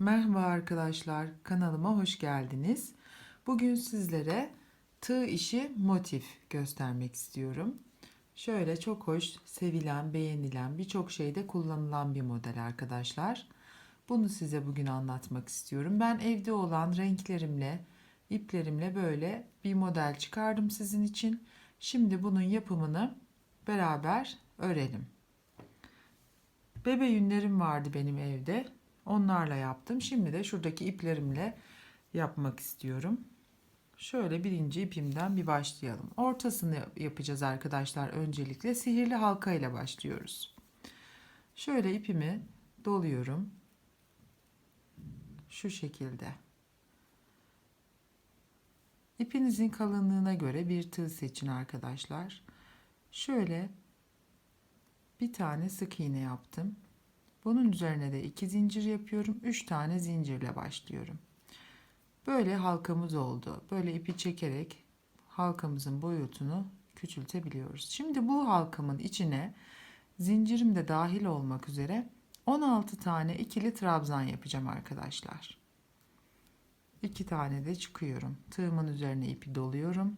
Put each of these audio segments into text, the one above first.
Merhaba arkadaşlar, kanalıma hoş geldiniz. Bugün sizlere tığ işi motif göstermek istiyorum. Şöyle çok hoş, sevilen, beğenilen, birçok şeyde kullanılan bir model arkadaşlar. Bunu size bugün anlatmak istiyorum. Ben evde olan renklerimle, iplerimle böyle bir model çıkardım sizin için. Şimdi bunun yapımını beraber örelim. Bebe yünlerim vardı benim evde. Onlarla yaptım. Şimdi de şuradaki iplerimle yapmak istiyorum. Şöyle birinci ipimden bir başlayalım. Ortasını yapacağız arkadaşlar. Öncelikle sihirli halka ile başlıyoruz. Şöyle ipimi doluyorum. Şu şekilde. İpinizin kalınlığına göre bir tığ seçin arkadaşlar. Şöyle bir tane sık iğne yaptım. Bunun üzerine de iki zincir yapıyorum. Üç tane zincirle başlıyorum. Böyle halkamız oldu. Böyle ipi çekerek halkamızın boyutunu küçültebiliyoruz. Şimdi bu halkamın içine zincirim de dahil olmak üzere 16 tane ikili trabzan yapacağım arkadaşlar. 2 tane de çıkıyorum. Tığımın üzerine ipi doluyorum.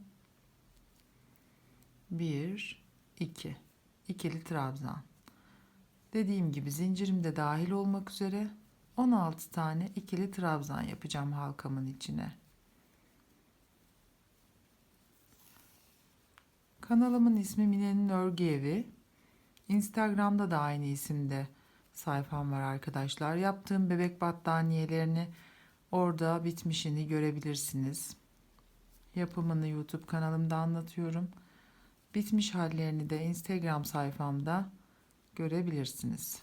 1 2 ikili trabzan. Dediğim gibi zincirim de dahil olmak üzere 16 tane ikili trabzan yapacağım halkamın içine. Kanalımın ismi Mine'nin Örgü Evi. Instagram'da da aynı isimde sayfam var arkadaşlar. Yaptığım bebek battaniyelerini orada bitmişini görebilirsiniz. Yapımını YouTube kanalımda anlatıyorum. Bitmiş hallerini de Instagram sayfamda görebilirsiniz.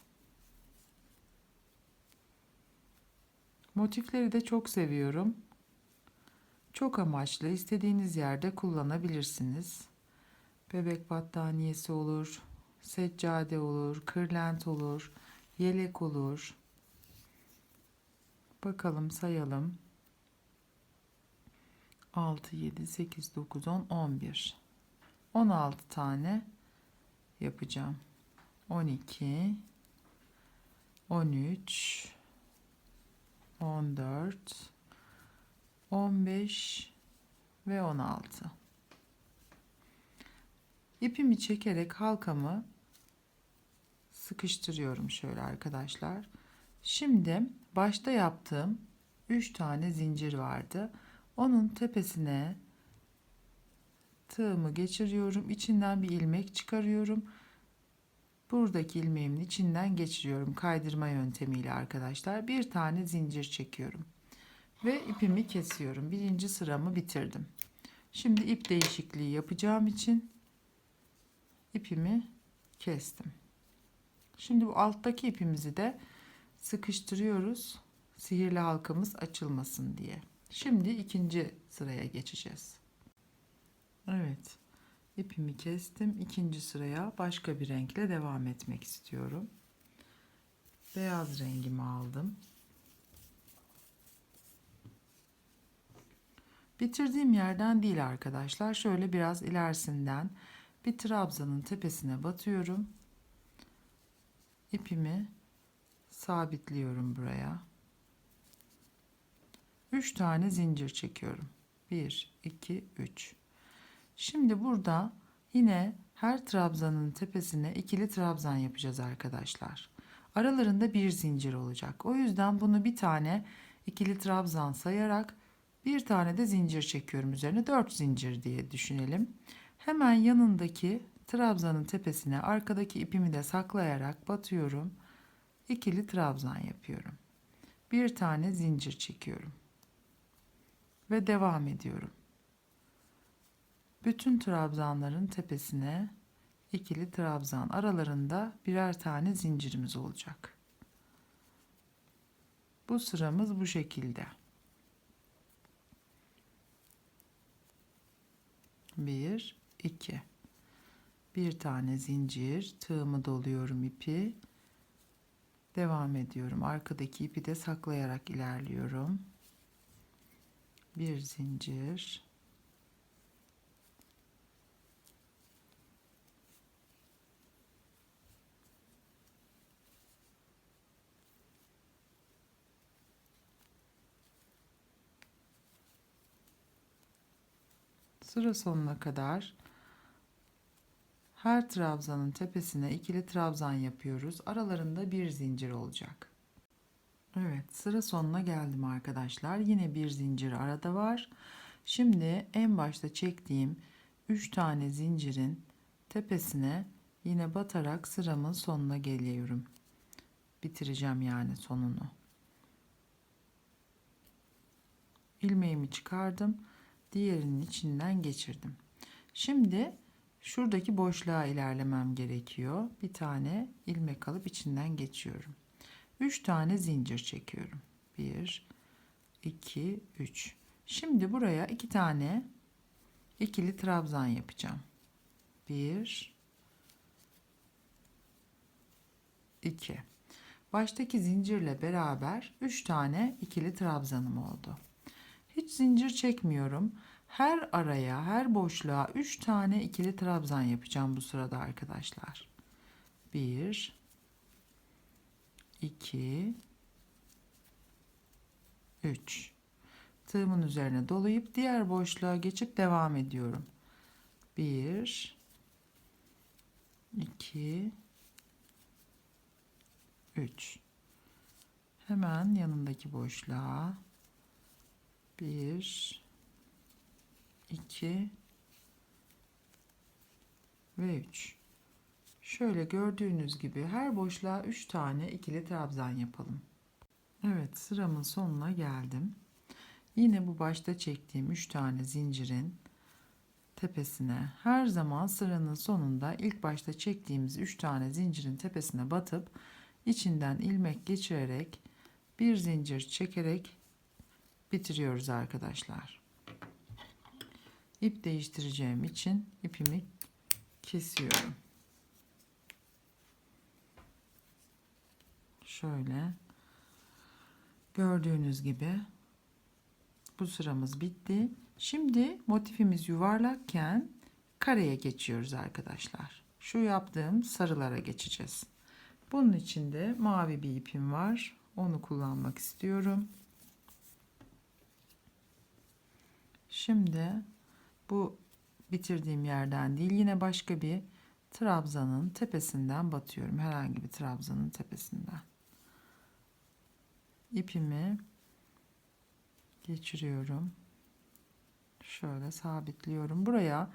Motifleri de çok seviyorum. Çok amaçlı istediğiniz yerde kullanabilirsiniz. Bebek battaniyesi olur, seccade olur, kırlent olur, yelek olur. Bakalım sayalım. 6, 7, 8, 9, 10, 11. 16 tane yapacağım. 12 13 14 15 ve 16 ipimi çekerek halkamı sıkıştırıyorum şöyle arkadaşlar. Şimdi başta yaptığım 3 tane zincir vardı. Onun tepesine tığımı geçiriyorum. İçinden bir ilmek çıkarıyorum buradaki ilmeğimin içinden geçiriyorum kaydırma yöntemiyle arkadaşlar. Bir tane zincir çekiyorum ve ipimi kesiyorum. Birinci sıramı bitirdim. Şimdi ip değişikliği yapacağım için ipimi kestim. Şimdi bu alttaki ipimizi de sıkıştırıyoruz. Sihirli halkamız açılmasın diye. Şimdi ikinci sıraya geçeceğiz. Evet ipimi kestim. İkinci sıraya başka bir renkle devam etmek istiyorum. Beyaz rengimi aldım. Bitirdiğim yerden değil arkadaşlar. Şöyle biraz ilerisinden bir trabzanın tepesine batıyorum. İpimi sabitliyorum buraya. 3 tane zincir çekiyorum. 1 2 3 Şimdi burada yine her trabzanın tepesine ikili trabzan yapacağız arkadaşlar. Aralarında bir zincir olacak. O yüzden bunu bir tane ikili trabzan sayarak bir tane de zincir çekiyorum üzerine. Dört zincir diye düşünelim. Hemen yanındaki trabzanın tepesine arkadaki ipimi de saklayarak batıyorum. İkili trabzan yapıyorum. Bir tane zincir çekiyorum. Ve devam ediyorum. Bütün trabzanların tepesine ikili trabzan aralarında birer tane zincirimiz olacak. Bu sıramız bu şekilde. Bir, iki. Bir tane zincir, tığımı doluyorum ipi. Devam ediyorum. Arkadaki ipi de saklayarak ilerliyorum. Bir zincir. Sıra sonuna kadar her trabzanın tepesine ikili trabzan yapıyoruz. Aralarında bir zincir olacak. Evet, sıra sonuna geldim arkadaşlar. Yine bir zincir arada var. Şimdi en başta çektiğim 3 tane zincirin tepesine yine batarak sıramın sonuna geliyorum. Bitireceğim yani sonunu. ilmeğimi çıkardım. Diğerinin içinden geçirdim. Şimdi şuradaki boşluğa ilerlemem gerekiyor. Bir tane ilmek alıp içinden geçiyorum. 3 tane zincir çekiyorum. 1 2 3. Şimdi buraya 2 tane ikili trabzan yapacağım. 1 2 Baştaki zincirle beraber 3 tane ikili trabzanım oldu. Hiç zincir çekmiyorum. Her araya, her boşluğa 3 tane ikili trabzan yapacağım bu sırada arkadaşlar. 1 2 3 Tığımın üzerine dolayıp diğer boşluğa geçip devam ediyorum. 1 2 3 Hemen yanındaki boşluğa 1 2 ve 3 şöyle gördüğünüz gibi her boşluğa 3 tane ikili trabzan yapalım. Evet sıramın sonuna geldim. Yine bu başta çektiğim 3 tane zincirin tepesine her zaman sıranın sonunda ilk başta çektiğimiz 3 tane zincirin tepesine batıp içinden ilmek geçirerek bir zincir çekerek bitiriyoruz arkadaşlar. İp değiştireceğim için ipimi kesiyorum. Şöyle gördüğünüz gibi bu sıramız bitti. Şimdi motifimiz yuvarlakken kareye geçiyoruz arkadaşlar. Şu yaptığım sarılara geçeceğiz. Bunun için de mavi bir ipim var. Onu kullanmak istiyorum. Şimdi bu bitirdiğim yerden değil yine başka bir trabzanın tepesinden batıyorum. Herhangi bir trabzanın tepesinden. İpimi geçiriyorum. Şöyle sabitliyorum. Buraya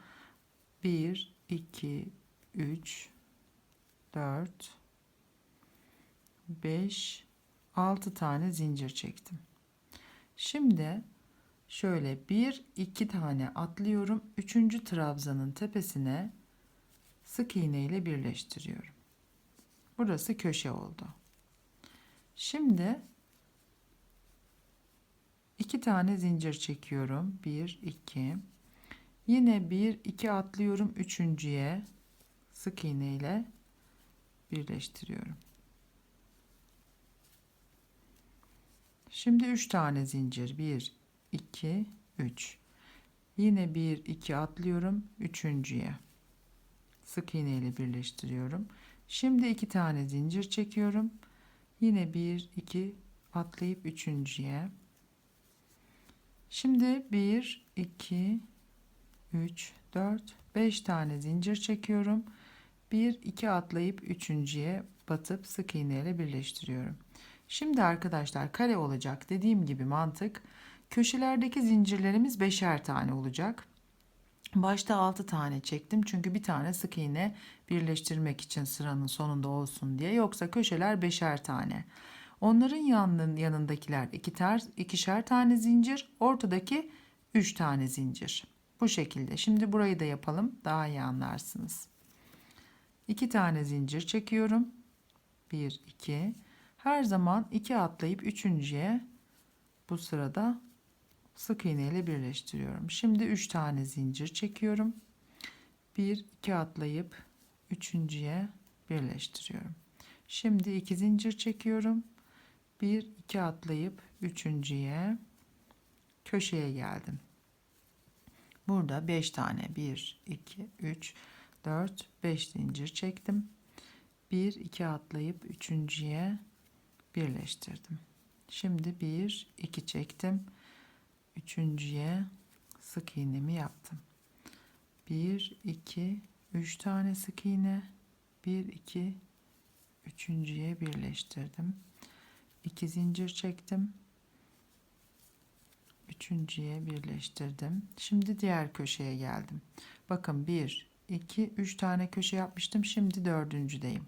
1 2 3 4 5 6 tane zincir çektim. Şimdi şöyle bir iki tane atlıyorum. Üçüncü trabzanın tepesine sık iğne ile birleştiriyorum. Burası köşe oldu. Şimdi iki tane zincir çekiyorum. Bir, iki. Yine bir, iki atlıyorum. Üçüncüye sık iğne ile birleştiriyorum. Şimdi üç tane zincir. Bir, 2 3 yine 1 2 atlıyorum üçüncüye. Sık iğne ile birleştiriyorum. Şimdi iki tane zincir çekiyorum. Yine 1 2 atlayıp üçüncüye. Şimdi 1 2 3 4 5 tane zincir çekiyorum. 1 2 atlayıp üçüncüye batıp sık iğne ile birleştiriyorum. Şimdi arkadaşlar kare olacak. Dediğim gibi mantık Köşelerdeki zincirlerimiz beşer tane olacak. Başta 6 tane çektim çünkü bir tane sık iğne birleştirmek için sıranın sonunda olsun diye. Yoksa köşeler beşer tane. Onların yanının yanındakiler iki ters, ikişer tane zincir, ortadaki 3 tane zincir. Bu şekilde. Şimdi burayı da yapalım. Daha iyi anlarsınız. 2 tane zincir çekiyorum. 1 2. Her zaman 2 atlayıp üçüncüye bu sırada sık iğne ile birleştiriyorum. Şimdi 3 tane zincir çekiyorum. 1 2 atlayıp üçüncüye birleştiriyorum. Şimdi 2 zincir çekiyorum. 1 2 atlayıp üçüncüye köşeye geldim. Burada 5 tane 1 2 3 4 5 zincir çektim. 1 2 atlayıp üçüncüye birleştirdim. Şimdi 1 2 çektim üçüncüye sık iğnemi yaptım. 1 2 3 tane sık iğne. 1 2 üçüncüye birleştirdim. 2 zincir çektim. Üçüncüye birleştirdim. Şimdi diğer köşeye geldim. Bakın 1 2 3 tane köşe yapmıştım. Şimdi dördüncüdeyim.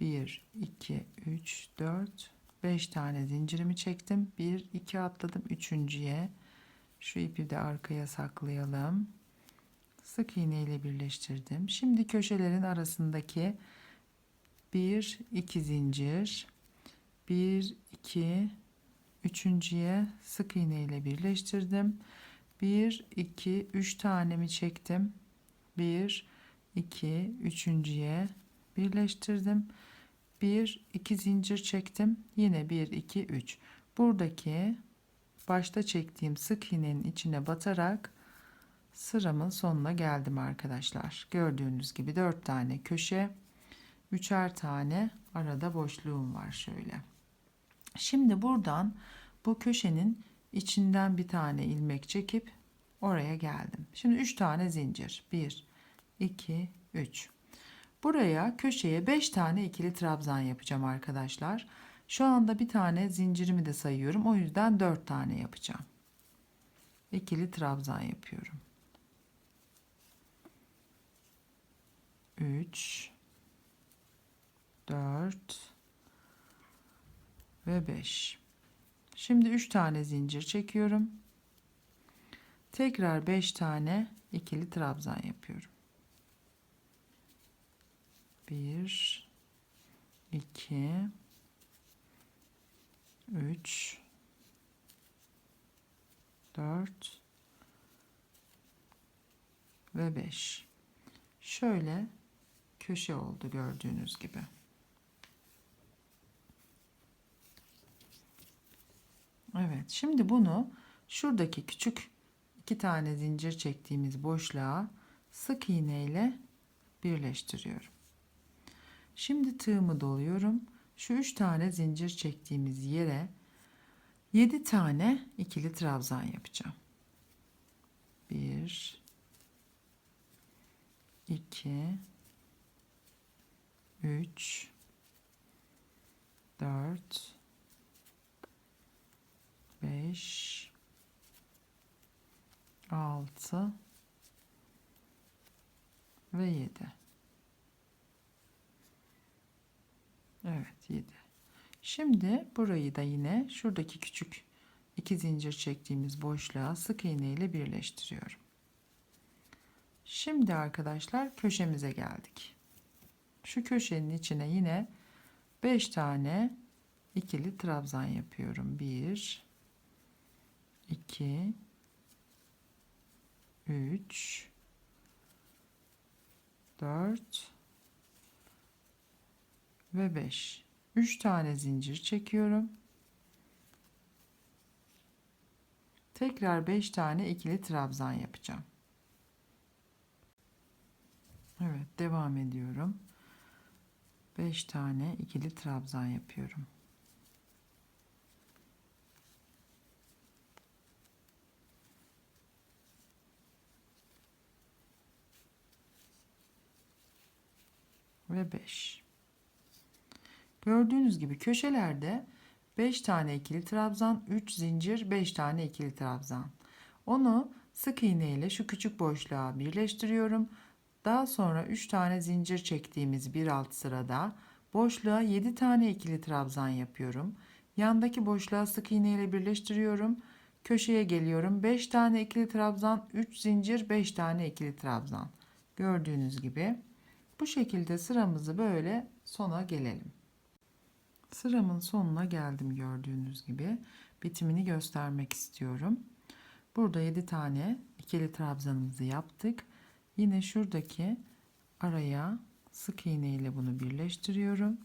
1 2 3 4 5 tane zincirimi çektim. 1 2 atladım üçüncüye. Şu ipi de arkaya saklayalım. Sık iğne ile birleştirdim. Şimdi köşelerin arasındaki 1 2 zincir. 1 2 üçüncüye sık iğne ile birleştirdim. 1 2 3 tanemi çektim. 1 2 üçüncüye birleştirdim 1 2 zincir çektim. Yine 1 2 3 buradaki başta çektiğim sık iğnenin içine batarak sıramın sonuna geldim arkadaşlar. Gördüğünüz gibi 4 tane köşe üçer tane arada boşluğum var şöyle. Şimdi buradan bu köşenin içinden bir tane ilmek çekip oraya geldim. Şimdi 3 tane zincir. 1 2 3 Buraya köşeye 5 tane ikili trabzan yapacağım arkadaşlar. Şu anda bir tane zincirimi de sayıyorum. O yüzden 4 tane yapacağım. İkili trabzan yapıyorum. 3 4 ve 5. Şimdi 3 tane zincir çekiyorum. Tekrar 5 tane ikili trabzan yapıyorum. 1 2 3 4 ve 5 şöyle köşe oldu gördüğünüz gibi. Evet şimdi bunu şuradaki küçük iki tane zincir çektiğimiz boşluğa sık iğne ile birleştiriyorum Şimdi tığımı doluyorum. Şu üç tane zincir çektiğimiz yere 7 tane ikili trabzan yapacağım. 1 2 3 4 5 6 ve 7 Evet 7. Şimdi burayı da yine şuradaki küçük iki zincir çektiğimiz boşluğa sık iğne ile birleştiriyorum. Şimdi arkadaşlar köşemize geldik. Şu köşenin içine yine 5 tane ikili trabzan yapıyorum. 1 2 3 4 ve 5 3 tane zincir çekiyorum. Tekrar 5 tane ikili trabzan yapacağım. Evet devam ediyorum. 5 tane ikili trabzan yapıyorum. Ve 5 Gördüğünüz gibi köşelerde 5 tane ikili trabzan, 3 zincir, 5 tane ikili trabzan. Onu sık iğne ile şu küçük boşluğa birleştiriyorum. Daha sonra 3 tane zincir çektiğimiz bir alt sırada boşluğa 7 tane ikili trabzan yapıyorum. Yandaki boşluğa sık iğne ile birleştiriyorum. Köşeye geliyorum. 5 tane ikili trabzan, 3 zincir, 5 tane ikili trabzan. Gördüğünüz gibi bu şekilde sıramızı böyle sona gelelim. Sıramın sonuna geldim gördüğünüz gibi. Bitimini göstermek istiyorum. Burada 7 tane ikili trabzanımızı yaptık. Yine şuradaki araya sık iğne ile bunu birleştiriyorum.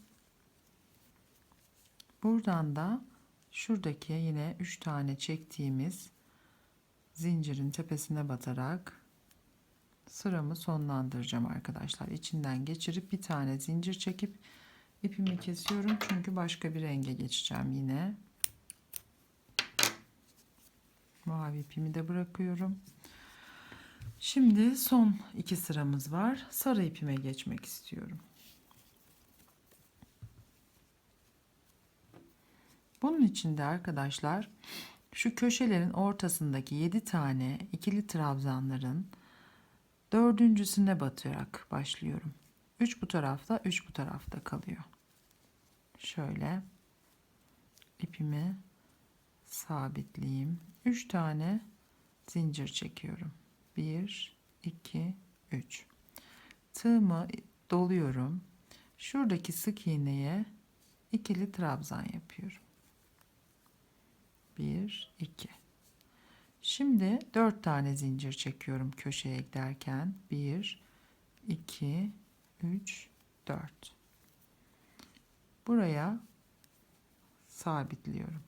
Buradan da şuradaki yine 3 tane çektiğimiz zincirin tepesine batarak sıramı sonlandıracağım arkadaşlar. İçinden geçirip bir tane zincir çekip ipimi kesiyorum çünkü başka bir renge geçeceğim yine mavi ipimi de bırakıyorum Şimdi son iki sıramız var. Sarı ipime geçmek istiyorum. Bunun için de arkadaşlar şu köşelerin ortasındaki 7 tane ikili trabzanların dördüncüsüne batarak başlıyorum. 3 bu tarafta, 3 bu tarafta kalıyor. Şöyle ipimi sabitleyeyim. 3 tane zincir çekiyorum. 1 2 3 tığımı doluyorum. Şuradaki sık iğneye ikili trabzan yapıyorum. 1 2 Şimdi 4 tane zincir çekiyorum köşeye giderken 1 2 3 4 Buraya sabitliyorum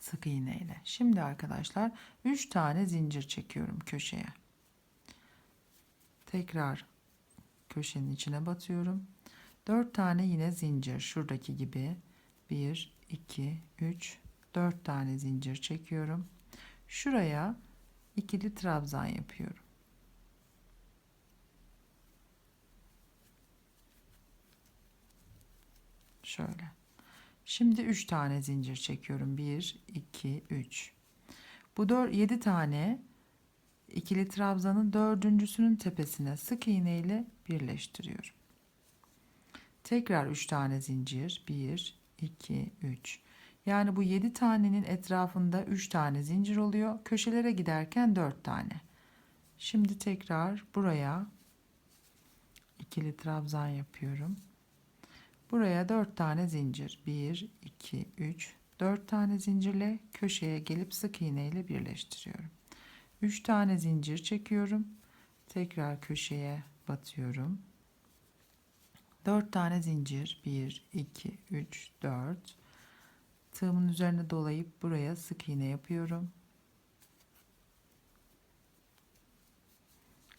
sık iğne ile. Şimdi arkadaşlar 3 tane zincir çekiyorum köşeye. Tekrar köşenin içine batıyorum. 4 tane yine zincir şuradaki gibi 1 2 3 4 tane zincir çekiyorum. Şuraya ikili trabzan yapıyorum. Şöyle. Şimdi 3 tane zincir çekiyorum. 1 2 3. Bu 4 7 tane ikili trabzanın dördüncüsünün tepesine sık iğne ile birleştiriyorum. Tekrar 3 tane zincir. 1 2 3. Yani bu 7 tanenin etrafında 3 tane zincir oluyor. Köşelere giderken 4 tane. Şimdi tekrar buraya ikili trabzan yapıyorum. Buraya 4 tane zincir. 1, 2, 3, 4 tane zincirle köşeye gelip sık iğne ile birleştiriyorum. 3 tane zincir çekiyorum. Tekrar köşeye batıyorum. 4 tane zincir. 1, 2, 3, 4. Tığımın üzerine dolayıp buraya sık iğne yapıyorum.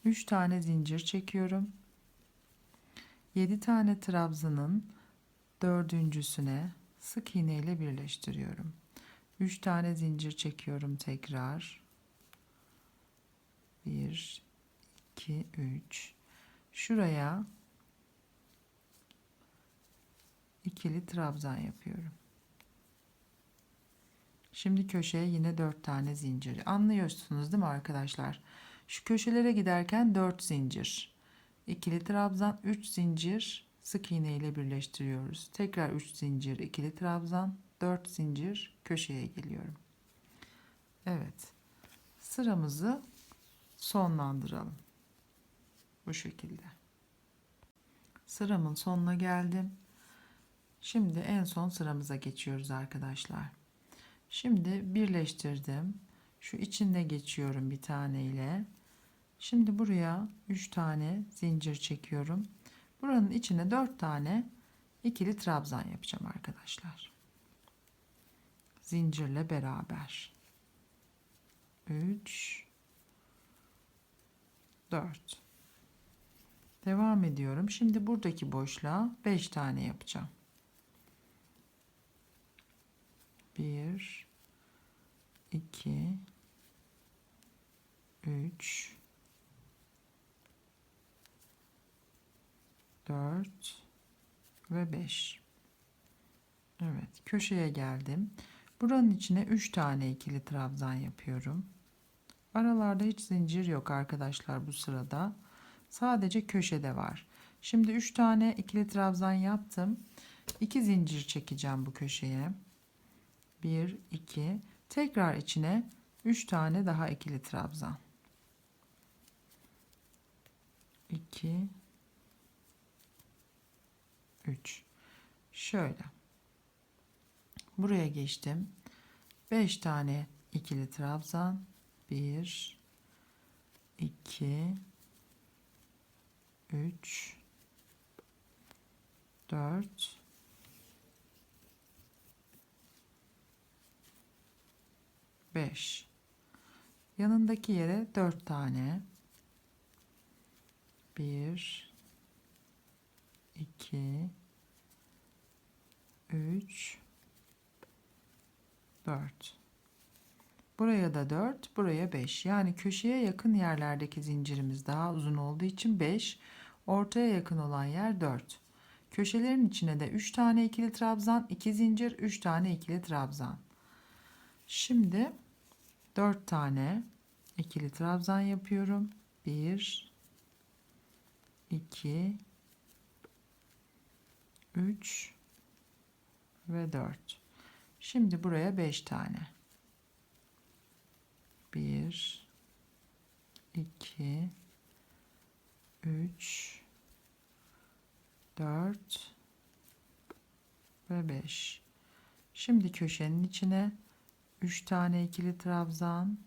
3 tane zincir çekiyorum. 7 tane trabzanın dördüncüsüne sık iğne ile birleştiriyorum. 3 tane zincir çekiyorum tekrar. 1 2 3 şuraya ikili trabzan yapıyorum. Şimdi köşeye yine 4 tane zincir. Anlıyorsunuz değil mi arkadaşlar? Şu köşelere giderken 4 zincir. ikili trabzan 3 zincir sık iğne ile birleştiriyoruz. Tekrar 3 zincir, ikili trabzan, 4 zincir köşeye geliyorum. Evet. Sıramızı sonlandıralım. Bu şekilde. Sıramın sonuna geldim. Şimdi en son sıramıza geçiyoruz arkadaşlar. Şimdi birleştirdim. Şu içinde geçiyorum bir tane ile. Şimdi buraya 3 tane zincir çekiyorum. Buranın içine 4 tane ikili trabzan yapacağım arkadaşlar. Zincirle beraber. 3 4 Devam ediyorum. Şimdi buradaki boşluğa 5 tane yapacağım. 1 2 3 4 ve 5. Evet, köşeye geldim. Buranın içine 3 tane ikili trabzan yapıyorum. Aralarda hiç zincir yok arkadaşlar bu sırada. Sadece köşede var. Şimdi 3 tane ikili trabzan yaptım. 2 zincir çekeceğim bu köşeye. 1 2 tekrar içine 3 tane daha ikili trabzan. 2 3 şöyle. Buraya geçtim. 5 tane ikili trabzan. 1 2 3 4 5 yanındaki yere 4 tane. 1 2 3 4 Buraya da 4, buraya 5. Yani köşeye yakın yerlerdeki zincirimiz daha uzun olduğu için 5. Ortaya yakın olan yer 4. Köşelerin içine de 3 tane ikili trabzan, 2 zincir, 3 tane ikili trabzan. Şimdi 4 tane ikili trabzan yapıyorum. 1 2 3 ve 4. Şimdi buraya 5 tane. 1 2 3 4 ve 5. Şimdi köşenin içine 3 tane ikili trabzan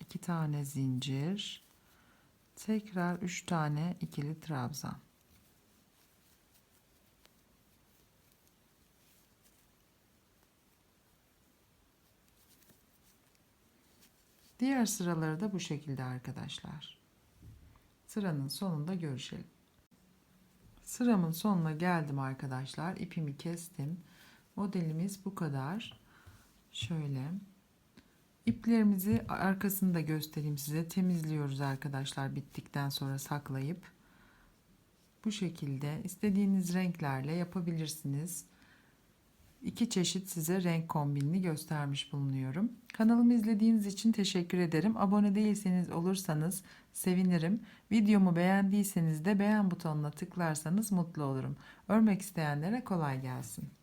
iki tane zincir tekrar 3 tane ikili trabzan Diğer sıraları da bu şekilde arkadaşlar. Sıranın sonunda görüşelim. Sıramın sonuna geldim arkadaşlar. İpimi kestim. Modelimiz bu kadar. Şöyle. İplerimizi arkasını da göstereyim size. Temizliyoruz arkadaşlar bittikten sonra saklayıp. Bu şekilde istediğiniz renklerle yapabilirsiniz. İki çeşit size renk kombinini göstermiş bulunuyorum. Kanalımı izlediğiniz için teşekkür ederim. Abone değilseniz olursanız sevinirim. Videomu beğendiyseniz de beğen butonuna tıklarsanız mutlu olurum. Örmek isteyenlere kolay gelsin.